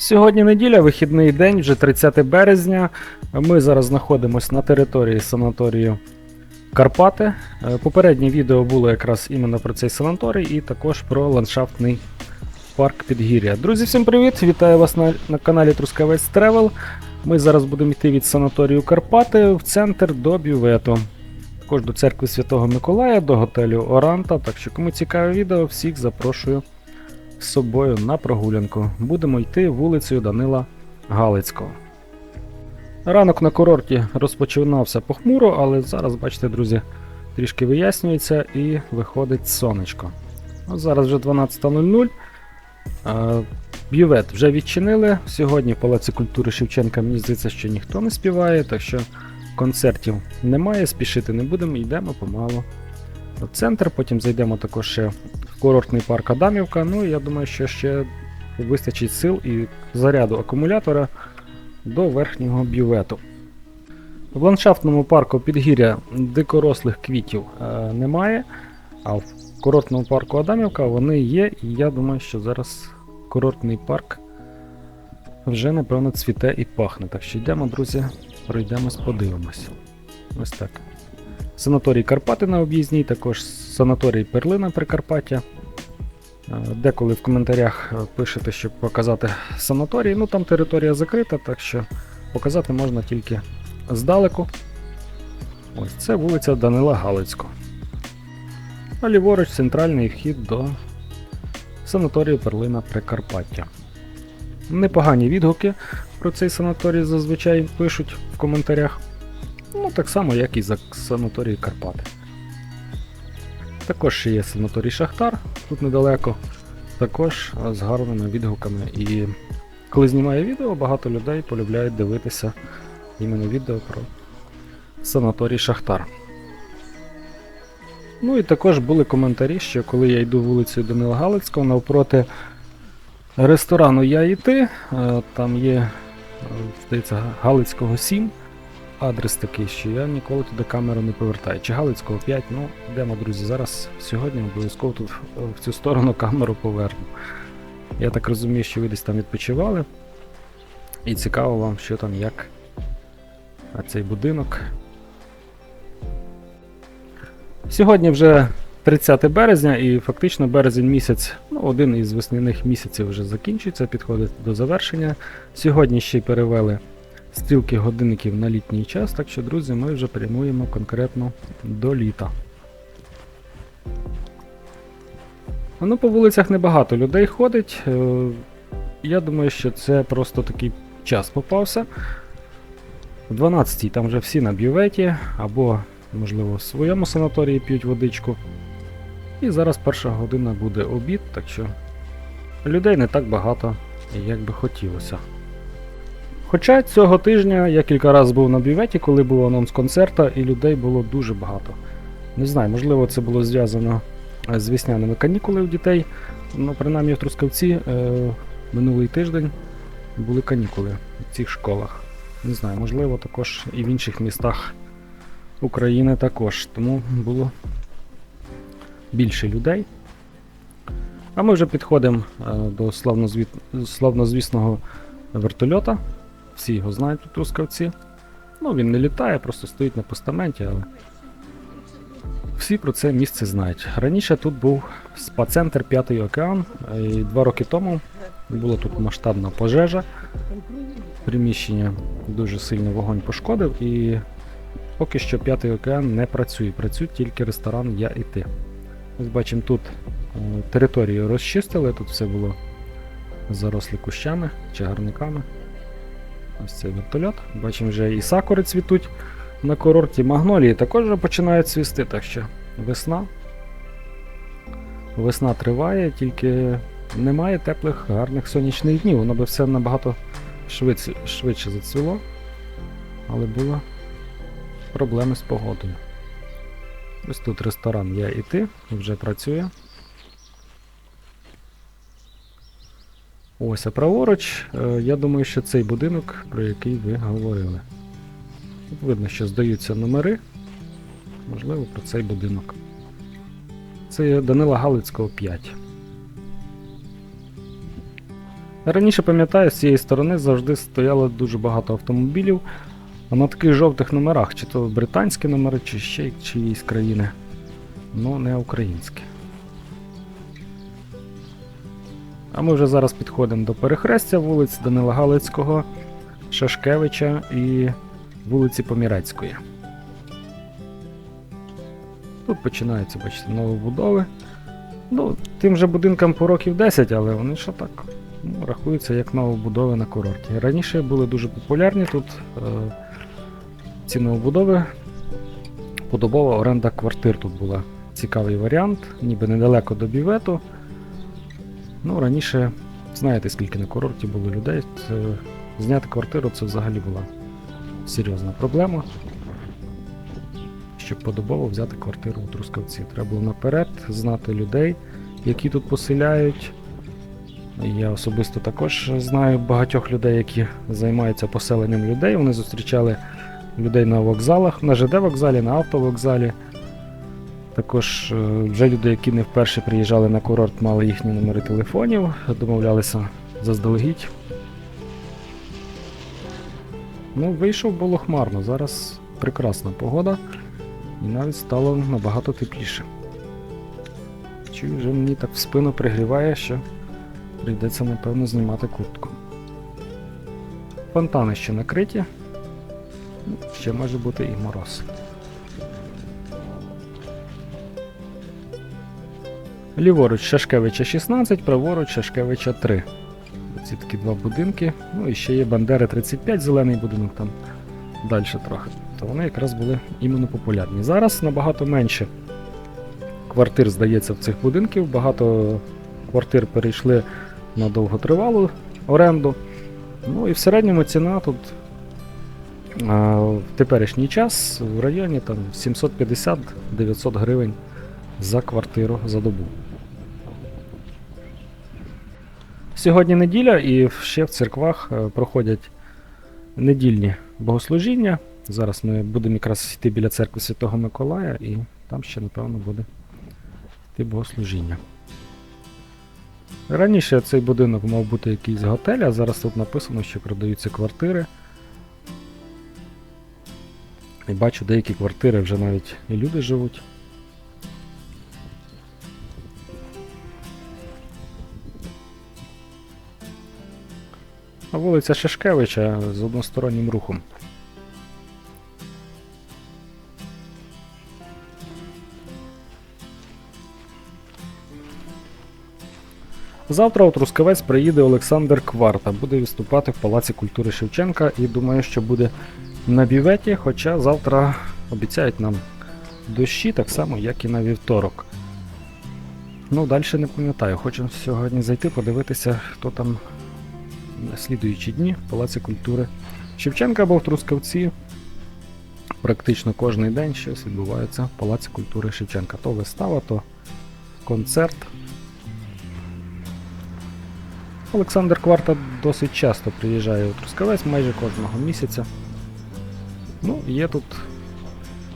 Сьогодні неділя, вихідний день, вже 30 березня. Ми зараз знаходимося на території санаторію Карпати. Е, Попереднє відео було якраз іменно про цей санаторій і також про ландшафтний парк Підгір'я. Друзі, всім привіт! Вітаю вас на, на каналі Трускавець Тревел. Ми зараз будемо йти від санаторію Карпати в центр до бювету. Також до церкви Святого Миколая, до готелю Оранта. Так що, кому цікаве відео, всіх запрошую з собою на прогулянку. Будемо йти вулицею Данила Галицького. Ранок на курорті розпочинався похмуро, але зараз, бачите, друзі, трішки вияснюється і виходить сонечко. От зараз вже 12.00. Бювет вже відчинили. Сьогодні в Палаці культури Шевченка мені здається, що ніхто не співає, так що концертів немає, спішити не будемо, йдемо помалу центр, потім зайдемо також ще курортний парк Адамівка. Ну і я думаю, що ще вистачить сил і заряду акумулятора до верхнього бювету. В ландшафтному парку підгір'я дикорослих квітів е, немає, а в курортному парку Адамівка вони є, і я думаю, що зараз курортний парк вже напевно цвіте і пахне. Так що йдемо, друзі, пройдемось, подивимось. Ось так. Санаторій Карпати на об'їзній, також санаторій Перлина Прикарпаття. Е, Деколи в коментарях е, пишете, щоб показати санаторій. Ну там територія закрита, так що показати можна тільки здалеку. Ось це вулиця Данила Галицького. А ліворуч центральний вхід до санаторію Перлина Прикарпаття. Непогані відгуки про цей санаторій зазвичай пишуть в коментарях. Ну, так само, як і за санаторій Карпати. Також є санаторій Шахтар, тут недалеко, також з гарними відгуками. І коли знімаю відео, багато людей полюбляють дивитися іменно відео про санаторій Шахтар. Ну і також були коментарі, що коли я йду вулицею Данила Галицького, навпроти ресторану Я і ти, е, там є, е, здається, Галицького 7 адрес такий, що я ніколи туди камеру не повертаю. Чи Галицького 5, ну йдемо, друзі. Зараз сьогодні обов'язково тут в- в цю сторону камеру поверну. Я так розумію, що ви десь там відпочивали. І цікаво вам, що там як. А цей будинок. Сьогодні вже 30 березня, і фактично березень місяць, ну, один із весняних місяців вже закінчується, підходить до завершення. Сьогодні ще й перевели стрілки годинників на літній час, так що, друзі, ми вже прямуємо конкретно до літа. Ну, по вулицях небагато людей ходить. е, Я думаю, що це просто такий час попався. О 12-й там вже всі на бюветі, або, можливо, в своєму санаторії п'ють водичку. І зараз перша година буде обід, так що людей не так багато, як би хотілося. Хоча цього тижня я кілька разів був на бюветі, коли був анонс концерта, і людей було дуже багато. Не знаю, можливо, це було зв'язано е, з весняними канікулами у дітей. Ну, принаймні в Трускавці е, минулий тиждень були канікули в цих школах. Не знаю, можливо, також і в інших містах України також. Тому було більше людей. А ми вже підходимо е, до славнозвісного вертольота. Всі його знають тут трускавці. Ну, він не літає, просто стоїть на постаменті, але всі про це місце знають. Раніше тут був спа-центр П'ятий океан, і два роки тому була тут масштабна пожежа. Приміщення дуже сильно вогонь пошкодив, і поки що П'ятий океан не працює. Працює тільки ресторан Я і ти. Ось бачимо, тут е, територію розчистили, тут все було заросле кущами, чагарниками. Ось цей вертольот. Бачимо, вже і сакури цвітуть на курорті. Магнолії також вже починають цвісти, так що весна. Весна триває, тільки немає теплих, гарних сонячних днів. Воно би все набагато швидше, швидше зацвіло. Але були проблеми з погодою. Ось тут ресторан Я і ти вже працює. Ось, а праворуч, е, я думаю, що цей будинок, про який ви говорили. Тут видно, що здаються номери. Можливо, про цей будинок. Це Данила Галицького 5. Раніше пам'ятаю, з цієї сторони завжди стояло дуже багато автомобілів, а на таких жовтих номерах, чи то британські номери, чи ще чиїсь країни. Ну, не українські. А ми вже зараз підходимо до перехрестя вулиць Данила Галицького, Шашкевича і вулиці Помірецької. Тут починаються, бачите, новобудови. Ну, тим же будинкам по років 10, але вони ще так ну, рахуються як новобудови на курорті. Раніше були дуже популярні тут е, ці новобудови. Подобова оренда квартир тут була цікавий варіант, ніби недалеко до бювету. Ну, раніше, знаєте, скільки на курорті було людей. Це, зняти квартиру це взагалі була серйозна проблема. Щоб подобово взяти квартиру у Трускавці. Треба було наперед знати людей, які тут поселяють. Я особисто також знаю багатьох людей, які займаються поселенням людей. Вони зустрічали людей на вокзалах, на ЖД вокзалі, на автовокзалі. Також е, вже люди, які не вперше приїжджали на курорт, мали їхні номери телефонів, домовлялися заздалегідь. Ну, вийшов було хмарно. Зараз прекрасна погода і навіть стало набагато тепліше. Чую, вже мені так в спину пригріває, що прийдеться, напевно, знімати куртку. Фонтани ще накриті. Ну, Ще може бути і мороз. Ліворуч Шашкевича 16, праворуч Шашкевича 3. Ці такі два будинки. Ну і ще є Бандери 35, зелений будинок там далі трохи. То вони якраз були іменно популярні. Зараз набагато менше квартир, здається, в цих будинків. Багато квартир перейшли на довготривалу оренду. Ну і в середньому ціна тут а, в теперішній час в районі там 750-900 гривень за квартиру за добу. Сьогодні неділя і ще в церквах е, проходять недільні богослужіння. Зараз ми будемо якраз йти біля церкви Святого Миколая, і там ще, напевно, буде йти богослужіння. Раніше цей будинок мав бути якийсь готель, а зараз тут написано, що продаються квартири. І бачу, деякі квартири вже навіть і люди живуть. Вулиця Шишкевича з одностороннім рухом. Завтра у Трускавець приїде Олександр Кварта, буде виступати в Палаці культури Шевченка і думаю, що буде на бюветі, хоча завтра обіцяють нам дощі, так само, як і на вівторок. Ну, далі не пам'ятаю. Хочу сьогодні зайти, подивитися, хто там слідуючі дні в Палаці культури Шевченка або в Трускавці. Практично кожен день щось відбувається в Палаці культури Шевченка. То вистава, то концерт. Олександр Кварта досить часто приїжджає у Трускавець майже кожного місяця. Ну, є тут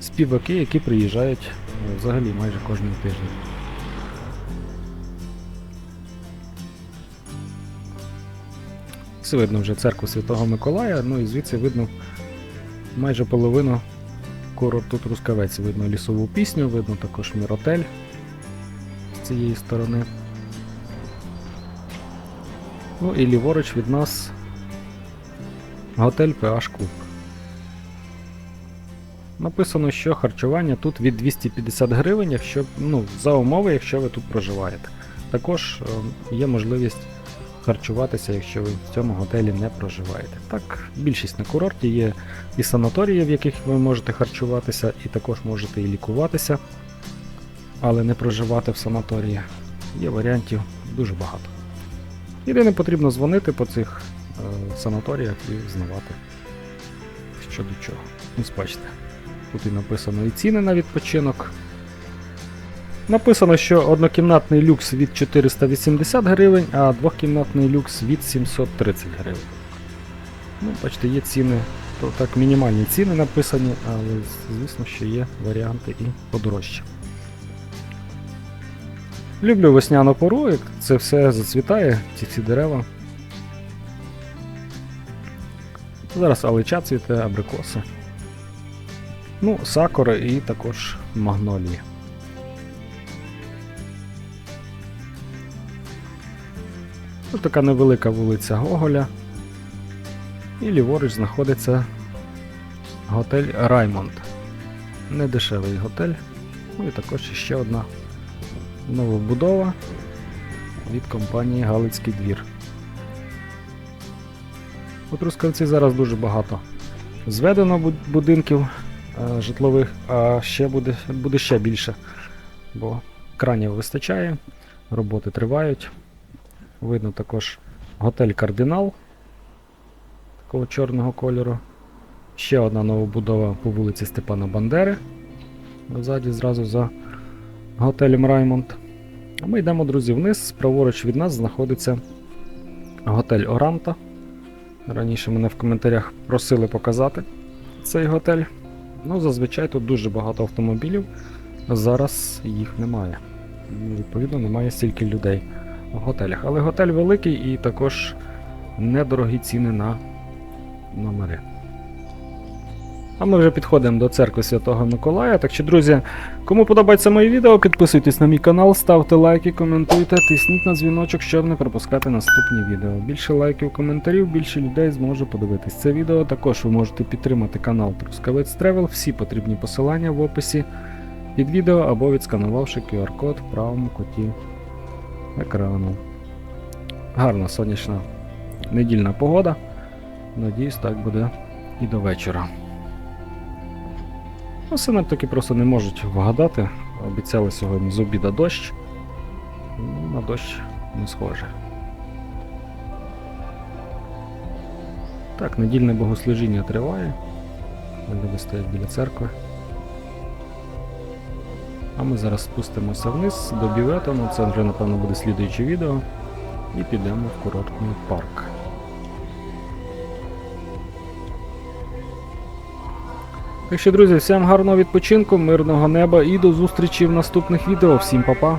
співаки, які приїжджають е, взагалі майже кожного тижня. Все видно вже церкву Святого Миколая, ну і звідси видно майже половину курорту Трускавець. Видно лісову пісню, видно також міротель з цієї сторони. Ну і ліворуч від нас готель PH Клуб. Написано, що харчування тут від 250 гривень, якщо, ну, за умови, якщо ви тут проживаєте. Також е, є можливість харчуватися, якщо ви в цьому готелі не проживаєте. Так, більшість на курорті є і санаторії, в яких ви можете харчуватися, і також можете і лікуватися, але не проживати в санаторії. Є варіантів дуже багато. Єдине потрібно дзвонити по цих е, санаторіях і знавати, що до чого. Ось бачите. Тут і написано і ціни на відпочинок. Написано, що однокімнатний люкс від 480 гривень, а двохкімнатний люкс від 730 гривень. Ну, бачите, є ціни, то так мінімальні ціни написані, але звісно, що є варіанти і подорожчі. Люблю весняну пору, як це все зацвітає, ці всі дерева. Зараз алича цвіте, абрикоси. Ну, сакури і також магнолії. Тут така невелика вулиця Гоголя. І ліворуч знаходиться готель Раймонд. Недешевий готель. Ну і також ще одна новобудова від компанії Галицький двір. У Трускавці зараз дуже багато зведено будинків е, житлових, а ще буде, буде ще більше, бо кранів вистачає, роботи тривають. Видно також готель Кардинал такого чорного кольору. Ще одна новобудова по вулиці Степана Бандери. Ззаді зразу за готелем Раймонд. А ми йдемо, друзі, вниз. Праворуч від нас знаходиться готель Оранта. Раніше мене в коментарях просили показати цей готель. Ну, зазвичай тут дуже багато автомобілів. Зараз їх немає. Ну, Відповідно, немає стільки людей в готелях. Але готель великий і також недорогі ціни на номери. А ми вже підходимо до церкви Святого Миколая. Так що, друзі, кому подобається моє відео, підписуйтесь на мій канал, ставте лайки, коментуйте, тисніть на дзвіночок, щоб не пропускати наступні відео. Більше лайків, коментарів, більше людей зможе подивитись це відео. Також ви можете підтримати канал Трускавець Тревел. Всі потрібні посилання в описі під відео або відсканувавши QR-код в правому куті екрану. Гарна сонячна недільна погода. Надіюсь, так буде і до вечора. Ну, синоптики просто не можуть вгадати. Обіцяли сьогодні з обіда дощ. Ну, на дощ не схоже. Так, недільне богослужіння триває. Люди стоять біля церкви. А ми зараз спустимося вниз до бювету, ну це вже напевно буде слідуюче відео. І підемо в курортний парк. Так що, друзі, всім гарного відпочинку, мирного неба і до зустрічі в наступних відео. Всім па-па!